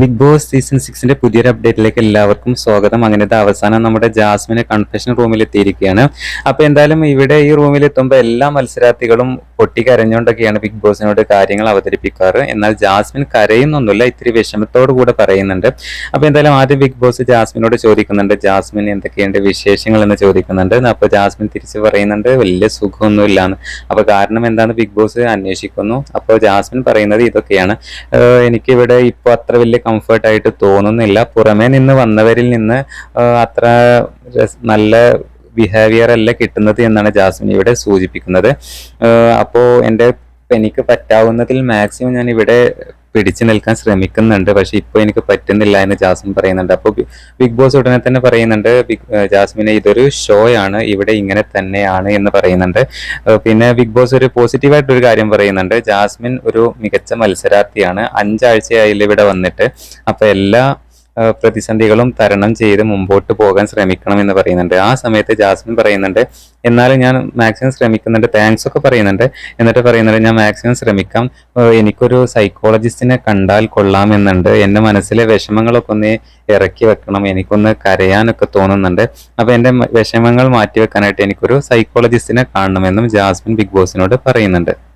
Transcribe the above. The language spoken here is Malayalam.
ബിഗ് ബോസ് സീസൺ സിക്സിന്റെ പുതിയൊരു അപ്ഡേറ്റിലേക്ക് എല്ലാവർക്കും സ്വാഗതം. അങ്ങനത്തെ അവസാനം നമ്മുടെ ജാസ്മിന് കൺഫെഷൻ റൂമിൽ എത്തിയിരിക്കുകയാണ്. അപ്പൊ എന്തായാലും ഇവിടെ ഈ റൂമിൽ എത്തുമ്പോൾ എല്ലാ മത്സരാർത്ഥികളും പൊട്ടി കരഞ്ഞുകൊണ്ടൊക്കെയാണ് ബിഗ് ബോസിനോട് കാര്യങ്ങൾ അവതരിപ്പിക്കാറ്. എന്നാൽ ജാസ്മിൻ കരയുന്നൊന്നുമില്ല ഇത്തിരി വിഷമത്തോടു കൂടെ പറയുന്നുണ്ട്. അപ്പൊ എന്തായാലും ആദ്യം ബിഗ് ബോസ് ജാസ്മിനോട് ചോദിക്കുന്നുണ്ട് ജാസ്മിൻ എന്തൊക്കെയുണ്ട് വിശേഷങ്ങൾ? എന്ന് ചോദിക്കുന്നുണ്ട്. അപ്പൊ ജാസ്മിൻ തിരിച്ചു പറയുന്നുണ്ട് വലിയ സുഖമൊന്നുമില്ല എന്ന് അപ്പൊ കാരണം എന്താണ്? ബിഗ് ബോസ് അന്വേഷിക്കുന്നു. അപ്പോൾ ജാസ്മിൻ പറയുന്നത് ഇതൊക്കെയാണ്. എനിക്കിവിടെ ഇപ്പോൾ അത്ര വലിയ കംഫർട്ട് ആയിട്ട് തോന്നുന്നില്ല. പുറമേ നിന്ന് വന്നവരിൽ നിന്ന് അത്ര നല്ല ബിഹേവിയർ അല്ല കിട്ടുന്നത് എന്നാണ് ജാസ്മിൻ ഇവിടെ സൂചിപ്പിക്കുന്നത്. അപ്പോൾ അപ്പോ എന്റെ എനിക്ക് പറ്റാവുന്നതിൽ മാക്സിമം ഞാൻ ഇവിടെ പിടിച്ചു നിൽക്കാൻ ശ്രമിക്കുന്നുണ്ട്. പക്ഷെ ഇപ്പോൾ എനിക്ക് പറ്റുന്നില്ല എന്ന് ജാസ്മിൻ പറയുന്നുണ്ട്. അപ്പോൾ ബിഗ് ബോസ് ഉടനെ തന്നെ പറയുന്നുണ്ട് ബിഗ് ജാസ്മിനെ ഇതൊരു ഷോ ആണ് ഇവിടെ ഇങ്ങനെ തന്നെയാണ് എന്ന് പറയുന്നുണ്ട്. പിന്നെ ബിഗ് ബോസ് ഒരു പോസിറ്റീവായിട്ട് ഒരു കാര്യം പറയുന്നുണ്ട്. ജാസ്മിൻ ഒരു മികച്ച മത്സരാർത്ഥിയാണ്. അഞ്ചാഴ്ചയായില്ല ഇവിടെ വന്നിട്ട്. അപ്പൊ എല്ലാ പ്രതിസന്ധികളും തരണം ചെയ്ത് മുമ്പോട്ട് പോകാൻ ശ്രമിക്കണം എന്ന് പറയുന്നുണ്ട്. ആ സമയത്ത് ജാസ്മിൻ പറയുന്നുണ്ട് എന്നാലും ഞാൻ മാക്സിമം ശ്രമിക്കുന്നുണ്ട് താങ്ക്സ് ഒക്കെ പറയുന്നുണ്ട്. എന്നിട്ട് പറയുന്നുണ്ട് ഞാൻ മാക്സിമം ശ്രമിക്കാം. എനിക്കൊരു സൈക്കോളജിസ്റ്റിനെ കണ്ടാൽ കൊള്ളാം എന്നുണ്ട് എന്റെ മനസ്സിലെ വിഷമങ്ങളൊക്കെ ഒന്ന് ഇറക്കി വെക്കണം. എനിക്കൊന്ന് കരയാനൊക്കെ തോന്നുന്നുണ്ട്. അപ്പോൾ എന്റെ വിഷമങ്ങൾ മാറ്റിവെക്കാനായിട്ട് എനിക്കൊരു സൈക്കോളജിസ്റ്റിനെ കാണണമെന്നും ജാസ്മിൻ ബിഗ് ബോസിനോട് പറയുന്നുണ്ട്.